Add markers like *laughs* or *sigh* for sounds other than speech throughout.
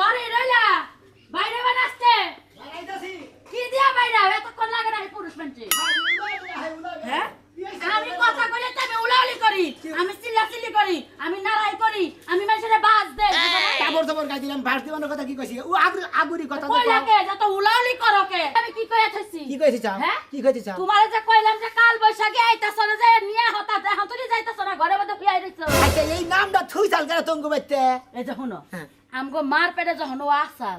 ঘরে রইলা বাইরে লাগাইতাছি। কি দিয়া বাইরে এতক্ষণ লাগে না পুরুষ মানুষে। হ্যাঁ? আমি কথা কইলে তো আমি উলাউলি করি আমি চিল্লা চিল্লি করি আমি নারাই করি আমি মানুষের বাস দেই। কাপড় চাপড় গাই দিলাম ভাস দিবানোর কথা কি কইছি? ও আগুরি আগুরি কথা তো কইলা কও। কে? যত উলাউলি করো কে? আমি কি কইয়া থাকছি? কি কইছি চাও? হ্যাঁ? কি কইছি চাও? তোমারে যে কইলাম যে কাল বৈশাখে আইতাছ না যে নিয়ে হঠাৎ এখন তুমি যাইতাছ না ঘরে মধ্যে ফিয়াই রইছো। আচ্ছা এই নামটা থুই চাল করে তঙ্গু বাইতে? এই যে শুনো হ্যাঁ। আমগো মার পেটে যখন ও আসাল।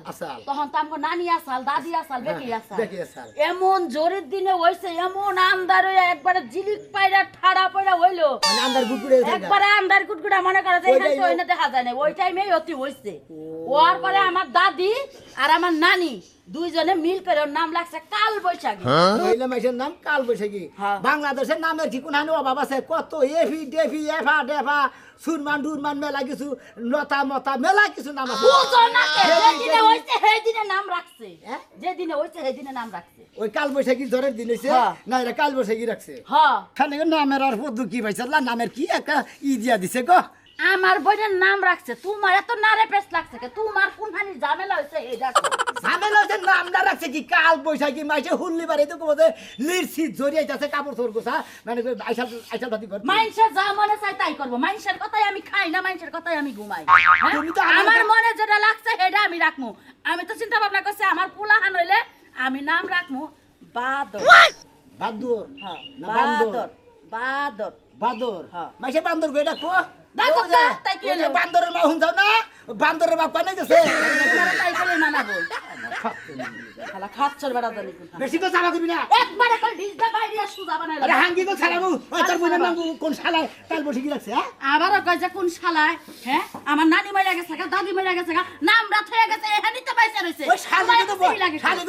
তখন তো আমগো নানি আসাল দাদি আসাল বেটি হ্যাঁ, আসাল। এমন জোরের দিনে হইছে এমন আন্দার হইয়া একবারে জিলিক পাইরা ঠাড়া পয়রা হইল। মানে আন্দার গুকুড়ে একবারে আন্দার গুটগুড়া মনে করে যে ওই এখানে তো দেখা যায় না ওই টাইমেই অতি হইছে। ওর পরে আমার দাদি আর আমার নানি দুইজনে মিল করে নাম লাগছে কাল বৈশাখী মহিলা মাইসের নাম কাল বৈশাখী হ্যাঁ। বাংলাদেশের নামের কি কোন অভাব আছে। কত এফি ডেফি এফা ডেফা সুরমান ডুরমান মেলা কিছু লতা মতা মেলা কিছু নাম আছে। কে? যেদিন- হইছে সেই দিনে নাম রাখছে। হ্যাঁ? যেদিনে হইছে সেই দিনে নাম রাখছে। ওই কাল বৈশাখী জ্বরের দিন হইছে হ্যাঁ। না এটা কাল বৈশাখী রাখছে। হ্যাঁ। খালি নামের আর পদ্ম কি পাইছে লা নামের কি একটা ই দিয়া দিছে গো? আমার বইয়ের নাম রাখছে তোমার এত নারে পেস লাগছে কে? তোমার কোনখানি ঝামেলা হয়েছে এটা ঝামেলা হচ্ছে নামটা রাখছে কি? কাল বৈশাখী মাইছে হুল্লি বাড়ি তো কোথাও লিরছি জড়িয়ে যাচ্ছে কাপড় চোর গোছা মানে আইসাল আইসাল ভাতি ঘর। মাইনসের যা মনে চাই তাই করব। মাইনসের কথাই আমি খাই না মাইনসের কথাই আমি ঘুমাই। হ্যাঁ? তুমি তো আমার- মনে যেটা লাগছে সেটা আমি রাখমু। আমি তো চিন্তা ভাবনা করছি আমার পুলাহান হইলে আমি নাম রাখমু বাদর। বাদুর? হ্যাঁ বাদর বাদর। বাদর? হ্যাঁ। মাইছে বান্দর কো দেখো যে- তো, তাই কি? বান্দরের মা হুন যাও না বান্দরের বাপ কানে গেছে খাচ্ছর বেড়া জানি বেশি তো চালা করবি না। একবারে কল ডিজটা বাইরে সুজা বানাইলাম আরে হাঙ্গি তো ছাড়াবো ওই তোর বোনের নাম কোন শালায় কাল বসে কি রাখছে হ্যাঁ? আবারও কয় যে কোন শালায় হ্যাঁ? আমার নানি মারা গেছে গা দাদি মারা গেছে গা নাম রাত হয়ে গেছে এখানেই তো বাইসা রয়েছে ওই শালিকে তো তোমার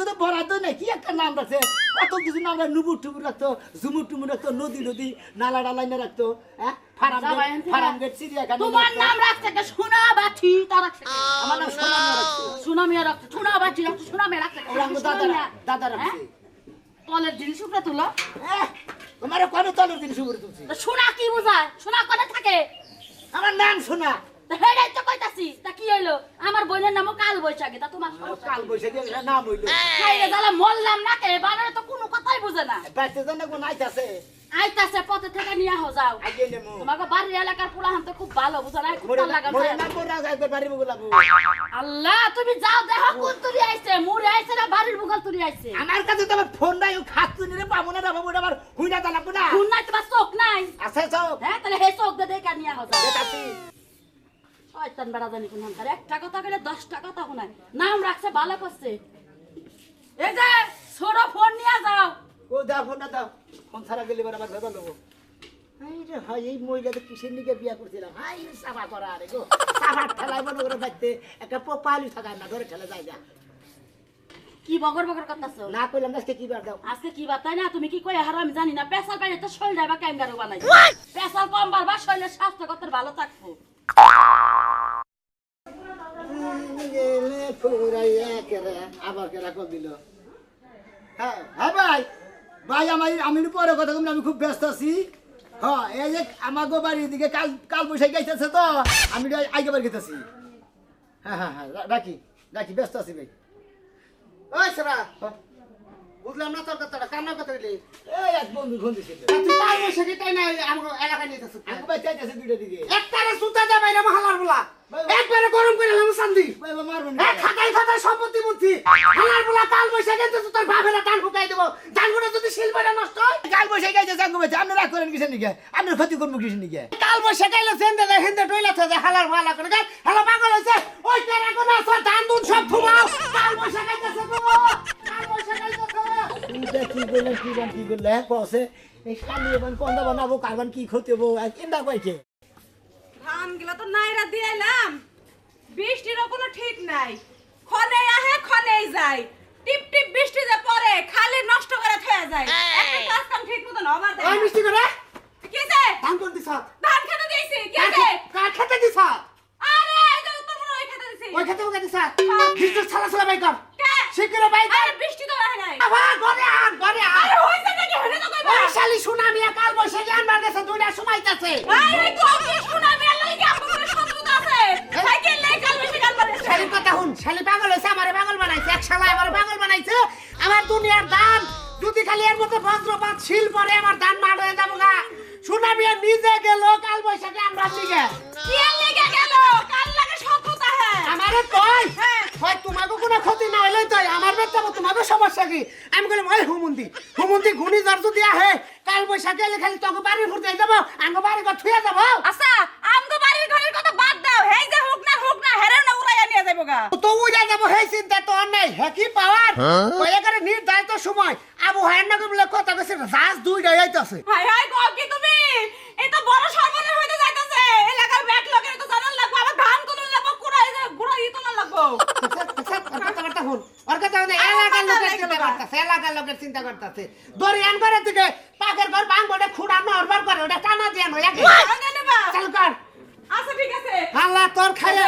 তো বরাদ্দ নেই কি একটা নাম রাখছে? কত কিছু নাম রাখছে নুবুর টুবুর রাখতো ঝুমুর টুমুর রাখতো নদী নদী নালা ডালাইনে রাখতো হ্যাঁ? তোমার নাম রাখছে কে? সোনা বাছি তা রাখছে কে? আমার নাম সোনা সোনা মিয়া মিয়া সোনা। হ্যাঁ? তলের জিনিস উপরে তুলো। তোমার কোনো তলের জিনিস উপরে তুলছি? সোনা কি বোঝায়? সোনা থাকে? আমার নাম শোনা। তা হেডাই তো কইতাছি তা কি হইল? আমার বোনের নামও কাল বৈশাখী তা তোমার কাল বৈশাখী একটা নাম হইল। খাইলে জ্বালা মরলাম না কে? বানরে তো কোনো কথাই বুঝে না। বাইতে জান কোন আইতাছে। আইতাছে পথে থেকে নিয়ে হো যাও। তোমাকে বাড়ির এলাকার পোলাহান তো খুব ভালো বুঝো না খুব ভালো লাগাম মোরে নাম করে রাখ একবার বাড়ি বগলা আল্লাহ তুমি যাও দেখো কোন তুরি আইছে। মুড়ে আইছে না বাড়ির বুকাল তুরি আইছে? আমার কাছে তো আমার ফোন নাই ও খাত নিলে পাবো না বাবু আমার হুইনা জানাব না। খুন নাই তোমার চোখ নাই। আছে সব হ্যাঁ তাহলে হে চোখ দিয়ে দেখে নিয়ে হো যাও। শয়তান বেড়া জানি কোন হান্তার একটা কথা কইলে দশটা কথা শোনায়। নাম রাখছে ভালো করছে। এই যে ছোট ফোন নিয়ে যাও। ও দাও ফোনটা দাও। ফোন ছাড়া গেলে আবার ভেবা লোক হাই এই কিসের নিকে বিয়া করছিলাম? হাই সাফা করা আরে গো। মনে করে একটা পোপালি থাকায় না ধরে ঠেলে যায় না। কি বগর বগর করতেছো? না কইলাম আজকে কি বার দাও? আজকে কি বাতাই না তুমি কি কই হার আমি জানি না। পেশাল বাইরে তো শরীর যাবা ক্যাঙ্গারু বানাই পেশাল কম বারবার শরীরের স্বাস্থ্য কত ভালো থাকব। হ্যাঁ হ্যাঁ ভাই। ভাই, আমার আমি পরে কথা বললাম আমি খুব ব্যস্ত আছি। হ্যাঁ এই আমার গো বাড়ির দিকে কাল কাল বৈশাখী গাইতেছে তো, আমি আগে বার গেতেছি। হ্যাঁ হ্যাঁ হ্যাঁ রাখি রাখি, ব্যস্ত আছি ভাই। হ্যাঁ। বুঝলাম না তোর কথাটা কান্না কথা হইলি এই এক বন্ধু ফোন দিছিল তুই কাল বৈশাখী তাই না আমার এলাকায় নিয়ে যাচ্ছিস আমি ভাই চাইতেছে দুইটা দিকে। একটারে সুতা যা বাইরে হালার বলা। একবারে গরম করে লাম শান্তি। ভাই ভাই মারবেন খাতাই খাতাই সম্পত্তি বুদ্ধি হালার বলা কাল বৈশাখী তো তোর ভাবেরা টান ফুকাই দেবো। জানগুলো যদি শিলবাটা নষ্ট হয়। কাল বৈশাখী গাইতেছে আঙ্গু ভাই আপনি রাগ করেন কিসের নিকে? আপনি ক্ষতি করব কিসের নিকে? কাল বৈশাখী এলে সেন্দে হিন্দে থাকে হালার ভালা করে গায় হালা পাগল হয়েছে ওই তেরা কোন আছে ধান দুন সব থুমাও কাল বৈশাখী আইতাছে গো কি করলেন কি বান কি করলে? হ্যাঁ কসে এই শালি বান কন্দা বানাবো কারবান কি ক্ষতি হব? কেন্দা কইছে ধানগুলো তো নাইরা দিয়ে এলাম। বৃষ্টিরও কোনো ঠিক নাই। ক্ষণে আহে ক্ষণেই যায়। টিপ টিপ বৃষ্টি যে পড়ে খালি নষ্ট করে থেয়ে যায়। একটা কাজ কাম ঠিক মতন হবার দেয় ওই না। করে। কি ধান কোন দিছ? ধান খেতে কি কার খেতে দিছ? আরে এই যে উত্তর ওই খেতে দিছি। ওই খেতে দিছ? ছালা ছালা কে শিগগির কর আরে বৃষ্টি তো রাহে নাই। আবার ঘরে আন ঘরে আন। আরে হইছে নাকি হলে তো কইবা। ওই শালি সুনামি কাল বৈশাখী আনবার গেছে দুইটা সময়তাছে আরে তো কি শোনা কি আপনাদের শত্রুতা আছে। সাইকেল লাই কাল বেশি গাল পারে শালির কথা হুন শালি পাগল হয়েছে আমারে পাগল বানাইছে এক শালা আমারে পাগল বানাইছে। আমার দুনিয়ার দান যদি খালি এর মতো বজ্রপাত শিল পরে আমার দান মার হয়ে যাব গা। শোনা বিয়ে নিজে গেল কাল বৈশাখে আমরা দিকে কি লেগে গেল? লাগে হ্যাঁ কই? হয়। তোমাকে কোনো ক্ষতি না হইলে তাই আমার বেটা তোমাকে সমস্যা কি? আমি বললাম ওই হুমন্দি হুমন্দি ঘুনি জ্বর যদি আহে কাল বৈশাখে এলে খালি তোকে বাড়ি ফুটতে যাব আঙ্গ বাড়ি ঘর থুয়ে যাব আচ্ছা আমগো বাড়ির ঘরের কথা বাদ দাও। হেই যে হোক না হোক না হেরে না উড়াইয়া নিয়ে যাব গা। তো উড়ে যাব সেই চিন্তা তো আর নাই হ্যাকি পাওয়ার? কয়ে করে নির্ধারিত সময়। আবু হায়ার নগর বলে কথা কইছে জাহাজ হাই হাই গো কি তুমি? এই তো বড় সর্বনাশ হইতে যাইতাছে এলাকার ব্যাট লগের তো জানার লাগবো আবার ধান তুলন লাগবো কুড়াই গুড়াই হল ওর কথা মানে এলাকার লোকের চিন্তা করতেছে এলাকার লোকের চিন্তা করতেছে দরিয়ান করে থেকে পাকের ঘর ভাঙ বটে খুঁড়া নরবার করে ওটা টানা দিয়ে নয় চালু কর আচ্ছা ঠিক আছে আল্লাহ তোর খাইয়ে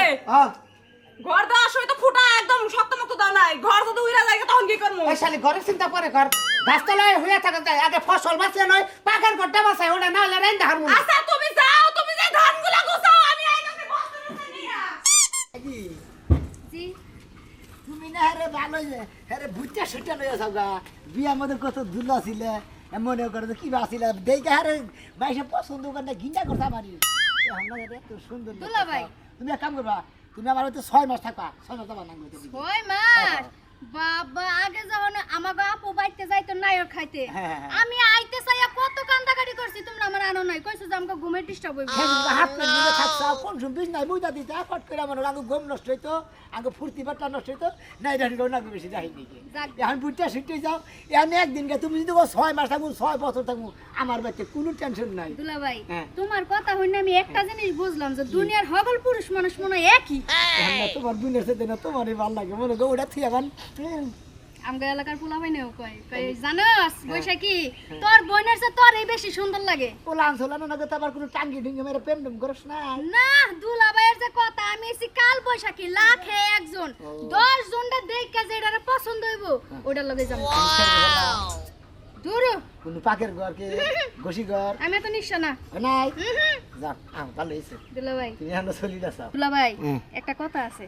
ঘর দেওয়ার সময় তো ফুটা একদম শক্ত মতো দাও নাই। ঘর যদি উইরা যায় তখন কি করব শালি ঘরের চিন্তা কর। গাছতলায় হইয়া থাকে তাই আগে ফসল বাঁচিয়ে নয় পাকের ঘরটা বাঁচায় ওটা না হলে রেন্দা হারমোন আচ্ছা তুমি যাও তুমি যে ধানগুলা গুছাও আমি আইতাছি বস্তা নিয়া। তুমি না হ্যাঁ ভালো যে হ্যাঁ ভুট্টা সুট্টা লইয়া সবগা বিয়ার মধ্যে কত দুল্লা ছিল। মনে করে কি বাসিল দেখে হ্যাঁ বাইসে পছন্দ করে না ঘিন্ডা করতে পারি এত সুন্দর দুলা ভাই। তুমি এক কাম করবা তুমি আমার হয়তো ছয় মাস থাকবা। ছয় মাস মাস? বাবা আগে যখন আমাকে আপু বাইতে যাইতো নায়ক খাইতে হ্যাঁ, হ্যাঁ। আমি কান্দাকাটি করছি তোমরা আমার আনো নাই। কইছো যে আমাকে ঘুমের ডিস্টার্ব হইব। হাত পেট বুঝে থাকছা কোন সময় বিষ নাই বুঝা দিতে ফট করে আমার আগে গম নষ্ট হইতো আগে ফুর্তি বাট্টা নষ্ট হইতো নাই রাখি না বেশি রাখি নাকি যাক। এখন বুঝটা ছুটে যাও এখন একদিনকে তুমি যদি বলো ছয় মাস থাকব ছয় বছর থাকব আমার বাচ্চা কোনো টেনশন নাই। দুলা ভাই হ্যাঁ। তোমার কথা হইনা আমি একটা জিনিস বুঝলাম যে দুনিয়ার হগল পুরুষ মানুষ মনে হয় একই। তোমার বোনের সাথে না তোমারই ভালো লাগে মনে করো ওটা থিয়ে এখন আমগো এলাকার পোলা ভাইনেও কয় কয় জানোস বৈশাখী তোর বোনের চেয়ে তোর এই বেশি সুন্দর লাগে। পোলান সোলানো না তো আবার কোনো টাঙ্গি ঢিঙ্গে মেরে প্রেম করিস না না দুলা ভাইয়ের যে কথা আমি এসি কাল বৈশাখী লাখে একজন। দশ জনটা দেখে যে এটারে পছন্দ হইব ওটার লগে যাব। দূর। কোনো পাকের ঘর কে? *laughs* ঘর? আমি এত নিশ্চয় না। নাই। যাক আহ, ভালো হয়েছে দুলা ভাই তুমি চলি না দুলা ভাই একটা কথা আছে।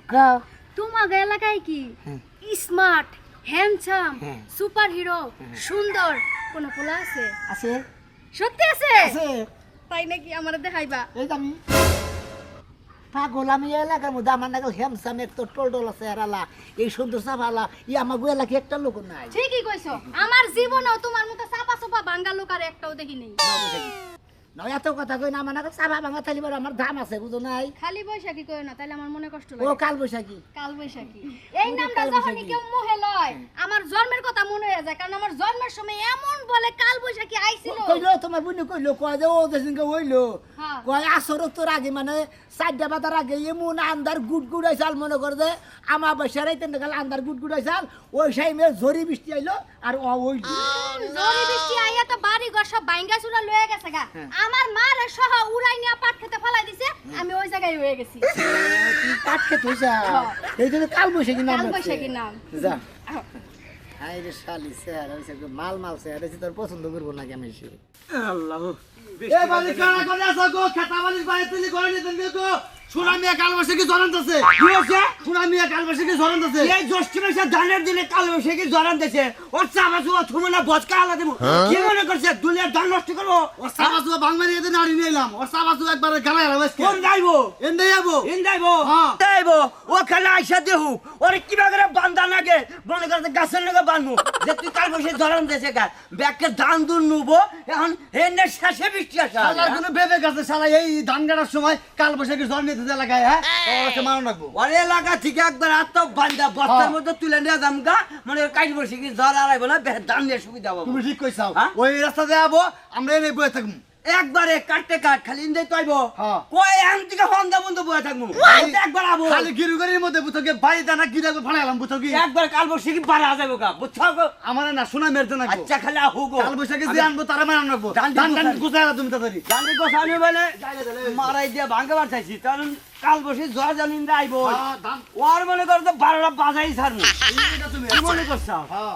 তোমার এলাকায় কি? স্মার্ট হ্যান্ডসাম সুপার হিরো সুন্দর। কোন পোলা আছে। আছে? সত্যি আছে? আছে। তাই নাকি আমার দেখাইবা? এই আমি। পাগল আমি এলাকার মধ্যে আমার নাগাল হ্যামসাম একটা টোল টোল আছে এরালা এই সুন্দর সাফালা ই আমার গো এলাকায় একটা লোক নাই। ঠিকই কইছো। আমার জীবনেও তোমার মতো চাপা চাপা বাঙ্গা লোক আর একটাও দেখি নেই। না এত কথা কই না নাগাল চাপা ভাঙা আমার দাম আছে বুঝো নাই? খালি বৈশাখী কই না তাহলে আমার মনে কষ্ট ও কাল বৈশাখী। কাল বৈশাখী। এই নামটা কেউ মুহে লয় আমার জন্মের কথা মনে হয়ে যায় কারণ আমার জন্মের সময় এমন বলে কাল বৈশাখী আইছিল। কইলো তোমার বুনি কইলো কয় যে ও যেদিনকে হইল হ্যাঁ। কয় আসর তোর আগে মানে চারটা বাতার আগে এমন আন্দার গুট গুট আইসাল মনে করে যে আমার বৈশার এই তেন আন্দার গুট গুট আইসাল ওই বৃষ্টি আইলো আর ও বৃষ্টি আইয়া তো বাড়ি ঘর সব বাইঙ্গা চুরা লয়ে গেছে গা। হ্যাঁ। আমার মার সহ উড়াই নিয়ে পাট খেতে ফলাই দিছে আমি ওই জায়গায় হয়ে গেছি। পাট খেতে হইছা। এই জন্য কাল বৈশাখী নাম কাল বসে বৈশাখী নাম। যা। হাই রে শালি স্যার মাল মাল স্যার এসে তোর পছন্দ করব না আমি সে আল্লাহ। এ বালি কানা করে আসো গো? খেতা বালির বাইরে তুলি করে নিতেন গো? সোনা মিয়া কাল জরান আছে কি হচ্ছে সোনা মিয়া কাল জরান আছে এই জ্যৈষ্ঠ মাসে ধানের দিনে কাল জরান দিছে ওর চাবা চুবা থুমে না বচকা আলা দেবো। কি মনে করছে? দুনিয়ার ধান নষ্ট করব? ওর সাবা সুবা বাংমারি এতে নাড়ি নিলাম ওর সাবা সুবা একবার গালা এলাম কোন যাইবো? এন্দে যাব। ইন যাইবো? হ্যাঁ। যাইবো? ও খেলা আইসা দেহু। ওরে কিবা করে বান্দা নাগে মনে করতে গাছের নাগে বানবো। যে তুই কাল বসে জরান দিছে গা। ব্যাগকে ধান দুন নুবো। এখন হেনে শেষে শালার কোনো বেবে গেছে শালা এই ধান কাটার সময় কাল বৈশাখী জ্বর নিতে এলাকায় হ্যাঁ? ওকে মারো রাখব। ওর এলাকা থেকে একবার আত্ম বান্দা বস্তার হ্যাঁ। মধ্যে তুলে নিয়ে যাম গা মানে ওর কাজ বসে কি জ্বর আড়াইবো না বে- দাম সুবিধা পাবো। তুমি ঠিক কইছাও? ওই রাস্তা যাব আমরা এনে বয়ে থাকব। একবারে কাটতে কাট খালি ইন্দে তৈব হ্যাঁ। কই আম থেকে হন্দা বন্ধ বয়ে থাকব। একবার আবো। খালি গিরুগারির মধ্যে বুঝকে বাড়ি দানা গিরা ফালাইলাম বুঝো কি একবার কাল বসে কি পারা যাব গা বুঝছ? গো আমার না শোনা মেরতে না আচ্ছা খালি আহু গো। কাল বৈশাখী যে আনব তারা মারান রাখব ধান ধান ধান গুছাই- গুছাই তুমি তাড়াতাড়ি। জানি গোসানি বলে মারাই দিয়ে ভাঙতে পারতাইছি কারণ কাল বসে জ্বর জানিন আইবো হ্যাঁ, ওর মনে করো তো বারোটা বাজাই ছাড়বো। তুমি মনে করছ? হ্যাঁ।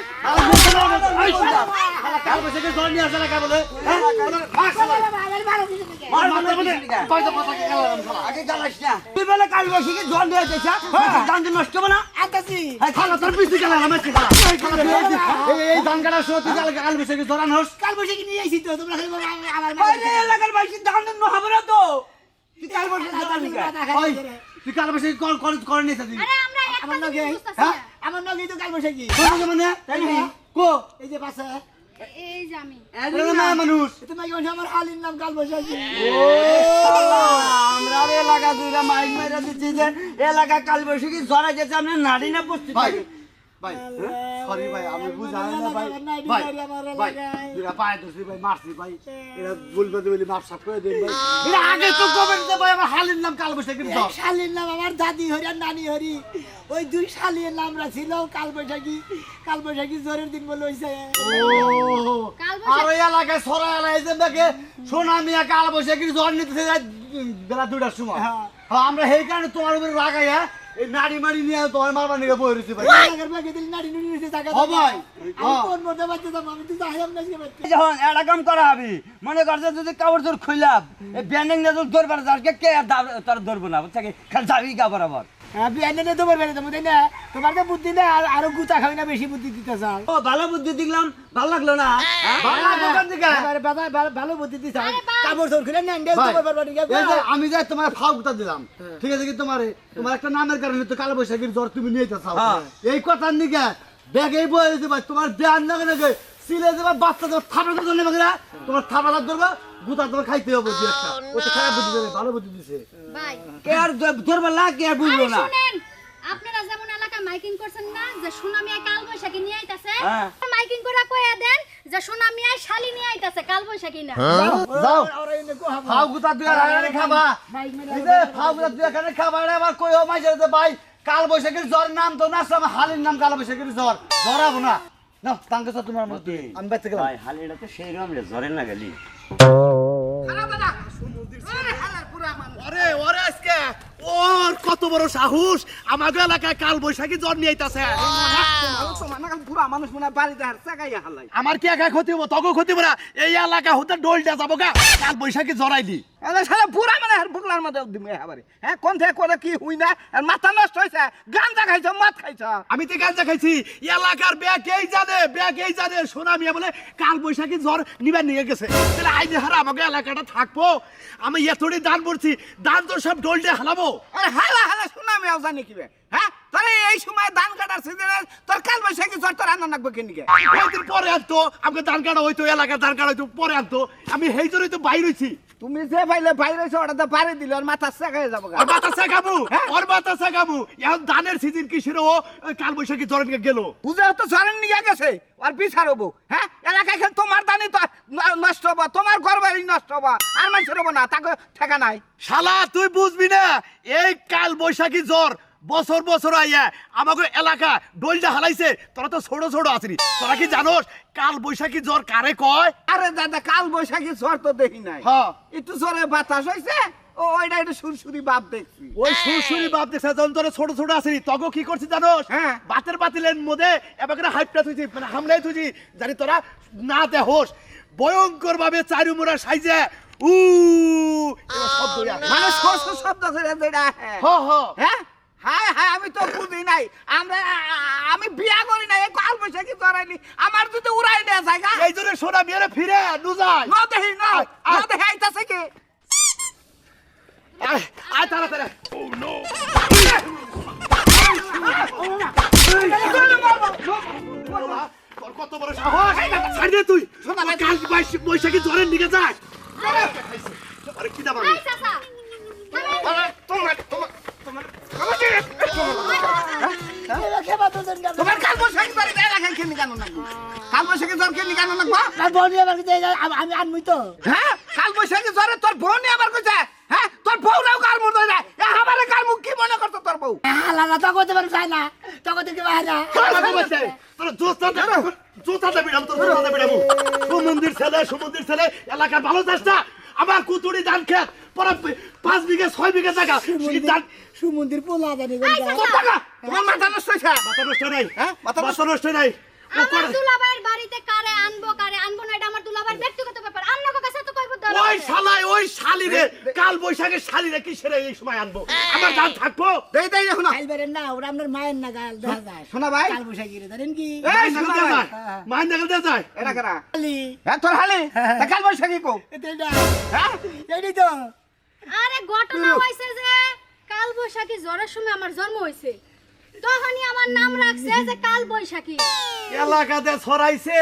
বৈশাখী আসে হ্যাঁ? নষ্ট হবে না এই তোর পিছু গেলাম? এই ধান কাটার সময় তুই কাল- বৈশাখী জ্বর আনস। কাল বৈশাখী নিয়ে আইছি তো তোমরা খালি এলাকার বাইশে ধান হবে না তো তুই কাল করে। তুই কাল বৈশাখী কল করে করে নিয়েছিস আমরা আমার নগে তো কাল বসে কি মানে? কো? এই যে পাশে এই যে আমি মানুষ। তোমাকে বলছে আমার হালির নাম কাল বৈশাখী আমরা এলাকা দুইটা মাইক মাইরা দিচ্ছি যে এলাকা কাল বসে কি জ্বরা গেছে আমরা নারী না বসতে ভাই, পারি ভাই, আমি বুঝাই না ভাই। ভাই, ভাই, পায়ে ধরছি ভাই, মারছি ভাই। এরা বলবে বলি মাপ সাপ করে দেন ভাই। এরা আগে তো কমেন্ট দে ভাই, আমার হালির নাম কাল বৈশাখীর জ্বর। শালির নাম আমার দাদি হরি আর নানি হরি ওই দুই শালির নাম ছিল কাল বৈশাখী কাল বৈশাখী জোরের দিন বলে হইছে ও, আর ওই এলাকায় সরা এলাকায় দেখে সোনা মিয়া কাল বৈশাখীর জ্বর নিতেছে বেলা দুটার সময় হ্যাঁ। হ্যাঁ, আমরা সেই কারণে তোমার উপরে রাগাইয়া এই নাড়ি মাড়ি নিয়ে তোমার মারবার নিয়ে বই রয়েছি ভাই। এলাকার বাকি দিল নারী নুনি হইছে টাকা ও ভাই, আমি। কোন মধ্যে বাচ্চা যাব আমি তো যাই না আজকে বাচ্চা যখন একটা কাম করা হবে মনে করছে যদি কাপড় তোর খুইলাম এই ব্যান্ডিং না তোর ধরবার যাকে কে তোর ধরবো না বুঝছে কি? খালি যাবি গা বরাবর আমি এনে নিয়ে তোমার বেড়ে যাব তাই না। তোমার তো বুদ্ধি না আর আরও গুতা খাবি না বেশি বুদ্ধি দিতে চাও। ও ভালো বুদ্ধি দিলাম ভালো লাগল না? হ্যাঁ? ভালো লাগল কোন দিকে? এবারে বাবা- ভালো- ভালো বুদ্ধি দিতে চাও। আরে বাবা। কাপড় চোর খুলে নেন দেও ভাই, তোমার বাড়ি গিয়ে এই যে আমি যাই তোমার ফাউকটা দিলাম ঠিক আছে কি তোমার? তোমার একটা নামের কারণে তো কালো বৈশাখীর জ্বর তুমি নিয়ে চাও। হ্যাঁ। এই কথার নিকে ব্যাগে বয়ে ভাই তোমার নাগে সিলে দেবা বাচ্চা দেবা থাপড়া তো তোমার থাপড়া ধরবা গুতা খাইতে হবে দু একটা। ও তো খারাপ বুদ্ধি দেবে ভালো বুদ্ধি দিছে। ভাই। কে আর ধরবা না কে আর বুঝলো না। শুনেন আপনারা যেমন এলাকা মাইকিং করছেন না যে সুনামিয়া কাল বৈশাখী নিয়ে আইতাছে হ্যাঁ। মাইকিং করে কইয়া দেন যে সুনামিয়া শালি নিয়ে আইতাছে কাল বৈশাখী না যাও। কো হাবো। ফাউ গুতা দুই খাবা। এই যে ফাউ গুতা দুই খাবা আবার কই ও মাইছে যে ভাই কাল বৈশাখীর জ্বর নাম তো না আমার হালির নাম কাল বৈশাখীর জ্বর। জ্বরাবো না। না তাঙ্কে তো তোমার মধ্যে। আমি বেঁচে গেলাম। ভাই হালিটা তো সেই রকম রে জ্বরে না গেলি। কত বড় সাহস। আমাদের এলাকায় কাল বৈশাখী জ্বর নিয়ে আইতাছে। আমার কি একা ক্ষতি হব? তখন ক্ষতি হব না। এই এলাকা হতে ডোলটা যাব গা। কাল বৈশাখী জড়াইলি সারা পুরা মানে বুকলার মধ্যে এবারে হ্যাঁ কোন থেকে করে কি হুই না আর মাথা নষ্ট হয়েছে গাঞ্জা খাইছ মাত খাইছ। আমি তো গাঞ্জা খাইছি। এলাকার ব্যাকেই জানে ব্যাকেই জানে। সোনা মিয়া বলে কাল বৈশাখী জ্বর নিবার নিয়ে গেছে। তাহলে আইনে হারা আমাকে এলাকাটা থাকব। আমি এতটি দান করছি। দান তো সব ডোলটে হালাবো। আরে হালা হালা শোনা মেয়াও জানি কিবে হ্যাঁ তোর এই সময় ধান কাটার সিজনে তোর কাল বৈশাখী জ্বর তোর আনন্দ রাখব কেনিকে? কয়েকদিন পরে আনতো? আমাকে ধান কাটা হইতো এলাকার ধান কাটা হইতো পরে আনতো। আমি সেই জন্যই তো বাইর হইছি। তুমি যে পাইলে বাইরে ওটা তো পারে দিল আর মাথা সেকাই যাব। ওর বাতাসা গামু ওর বাতাসা গামু এখন ধানের সিজন কি ছিল ও? কাল বৈশাখী জ্বর নিয়ে গেল। বুঝে তো সরেন নিয়ে গেছে আর বিচার হব হ্যাঁ? এলাকায় খেলে তোমার দানি তো নষ্ট হব তোমার ঘর বাড়ি নষ্ট হব আর মানুষের হব না তাকে ঠেকা নাই। শালা তুই বুঝবি না এই কাল বৈশাখী জ্বর বছর বছর আইয়া আমাকে এলাকা ডোলটা হালাইছে তোরা তো ছোট ছোট আসিনি তোরা কি জানোস কাল বৈশাখী জ্বর কারে কয়? আরে দাদা কাল বৈশাখী জ্বর তো দেখি নাই। হ্যাঁ। একটু জ্বরে বাতাস হয়েছে ও ওইটা একটু সুরসুরি বাপ দেখছি। ওই সুরসুরি বাপ দেখছে যখন তোরা ছোট ছোট আসিনি তখন কি করছিস জানোস? হ্যাঁ। বাতের বাতিলের মধ্যে এবার হাইপটা তুইছি মানে হামলাই তুইছি জানি তোরা না ভয়ঙ্কর ভাবে চারু মোড়া সাইজে উ শব্দ মানে শব্দ হ্যাঁ হ হ হ্যাঁ? হ্যাঁ হ্যাঁ আমি তো বুঝি নাই। আমরা আমি বিয়া করি নাই এই কাল বৈশাখী জড়াইলি আমার যদি উড়াই দেয়া জায়গা এই জন্য সোনা মেয়েরা ফিরে নুজায় ন দেখি ন ন দেখি আইতাছে কি? আয় আয় তাড়াতাড়ি। কত বড় সাহস? ছাড় দে তুই। কাল বৈশাখী জ্বরের দিকে যায়? আরে কি দাম কেন নাকবো কাল বৈশাখী জ্বর কেন কেন নাকবো আর বনি আমার কাছে এই যে আমি- আনমই তো। হ্যাঁ কাল বৈশাখী জ্বরে তোর বউ নিয়ে আমার কইছে হ্যাঁ তোর কাল মুখ এ আমারে কাল মুখ কি মনে করতো তোর বউ? হালালা তো করতে পারে চাই না। তো কি তোর জোস্তা না তোর না ছেলে ছেলে এলাকার ভালো চেষ্টা আমার কুতুরি ধান খেত পরে পাঁচ বিঘে ছয় বিঘে জায়গা। সুমন্দির পোলা জানি তোর টাকা তোমার মাথা নষ্ট হয়েছে? মাথা নষ্ট নাই। হ্যাঁ? মাথা মাথা নষ্ট নাই। আমার দুলাভাইয়ের বাড়িতে কারে আনব কারে আনব না এটা আমার দুলাভাইয়ের ব্যক্তিগত ব্যাপার। আপনার কাছে তো কইব ওই শালাই ওই শালিরে কাল বৈশাখে শালিরে কিসের এই সময় আনব? আমার দান থাকব? দেই দেই এখন খাইবারেন না ওরা আপনার মায়ের না গাল দেখা যায়। শোনা ভাই। কাল বৈশাখী রে জানেন কি? এই শোনা ভাই। যায়। মাইন দেওয়া যায়। এটা কারা? খালি। হ্যাঁ তোর হালি কাল বৈশাখী কো। এটা হ্যাঁ? এইটাই তো। আরে ঘটনা হইছে যে কাল বৈশাখী জ্বরের সময় আমার জন্ম হইছে। তখনই আমার নাম রাখছে যে কাল বৈশাখী এলাকাতে ছড়াইছে।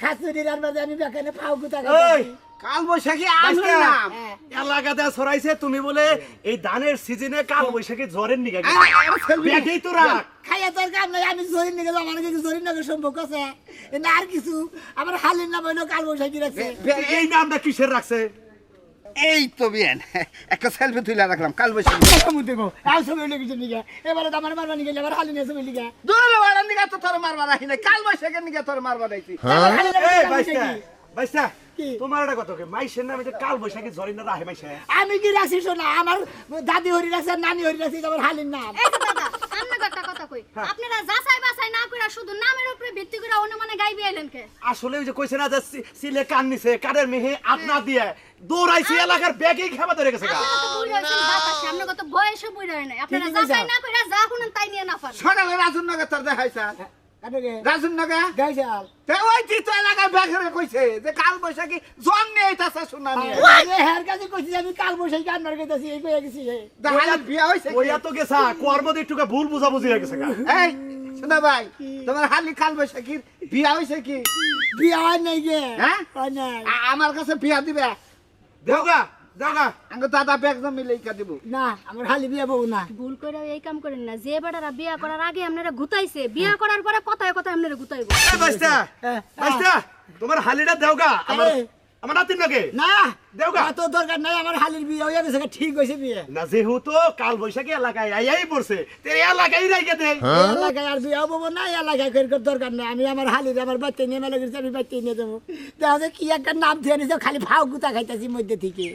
খাসুরির আর মাঝে আমি বেখানে ফাউ গুতা ওই কাল বৈশাখী আমার নাম এলাকাতে ছড়াইছে তুমি বলে এই ধানের সিজনে কাল বৈশাখী জ্বরের নিগে ব্যাগেই তো রাখ খাইয়া তোর কাম নাই আমি জরি নিয়ে গেলাম আমার কিছু জরি নগর সম্পর্ক আছে। না আর কিছু আমার হালির নাম হইল কাল বৈশাখী রাখছে এই নামটা কিসের রাখছে? এই তো বিয়ান একটা সেলফি তুলে রাখলাম কাল বৈশাখী দেখো আর সময় হইল কিছু নিগে। এবারে তো আমার মারবানি গেলে আমার হালি নিয়ে সময় লিগা দূরে বাড়ার নিগা তো তোর মারবার রাখি না কাল বৈশাখীর নিগা তোর মারবার রাখছি এই বাইস্তা বাইস্তা তোমার এটা কত কি? মাইসের নামে যে কাল বৈশাখী জ্বরের না রাহে মাইসে আমি কি রাখছি শোনা আমার দাদি হরি রাখছে নানি হরি রাখছে আমার হালির নাম। এই যে দাদা আপনাকে একটা কথা কই। আপনারা যাচাই বাছাই না কইরা শুধু নামের উপরে ভিত্তি করে অনুমানে গাইবি আইলেন কে? আসলে ওই যে কইছে না যে সিলে কান নিছে মেহে আপনা দিয়ে। দৌড়াইছে এলাকার ব্যাগেই খেপা ধরে গেছে গা। আপনারা তো বুড়ি হইছেন বাতাসে। আপনার কত বয়সে বুড়ি নাই। আপনারা যাচাই না কইরা যা শুনেন তাই নিয়ে না পারেন। সকালে রাজুর নগর তোর দেখাইছা গাইছাল তে ওই যে তো এলাকার ব্যাঘরে কইছে যে কাল বৈশাখী জন নিয়ে আইতাছে শোনা নিয়ে। আরে হের কাছে কইছি আমি কাল বৈশাখী কান্নার কইতাছি এই কইয়া গেছি দেখালে বিয়া হইছে কি? ওইয়া তো গেছা কর্মদি একটুকা ভুল বুঝাবুঝি হয়ে গেছে গা। এই শোনা ভাই তোমার হালি কাল বৈশাখীর বিয়া হইছে কি? বিয়া হয় নাই গে। হ্যাঁ? হয় নাই। আমার কাছে বিয়া দিবে। দেওগা দেওগা আঙ্গ দাদা ব্যাগ মিলে ইকা দিব। না আমার হালি বিয়া বউ না। ভুল করে এই কাম করেন না। যে বেটারা বিয়া করার আগে আপনারা গুতাইছে বিয়া করার পরে কথায় কথায় আপনারা গুতাইবো। এই বাইস্তা হ্যাঁ, বাইস্তা তোমার হালিটা দেওগা আমার। আমার নাতির নাকি না। দেওগা? তো দরকার নাই আমার হালির বিয়ে হয়ে গেছে ঠিক হয়েছে বিয়ে। না যেহেতু কাল বৈশাখী এলাকায় আইয়াই পড়ছে তে এলাকায় রাইকে দে। এই এলাকায় আর বিয়ে হব না এলাকায় কই দরকার নাই। আমি আমার হালির আমার বাচ্চা নিয়ে মেলা গেছি আমি বাচ্চা নিয়ে দেবো দেখা কি একটা নাম দিয়ে নিছে খালি ফাউ গুতা খাইতেছি মধ্যে থেকে।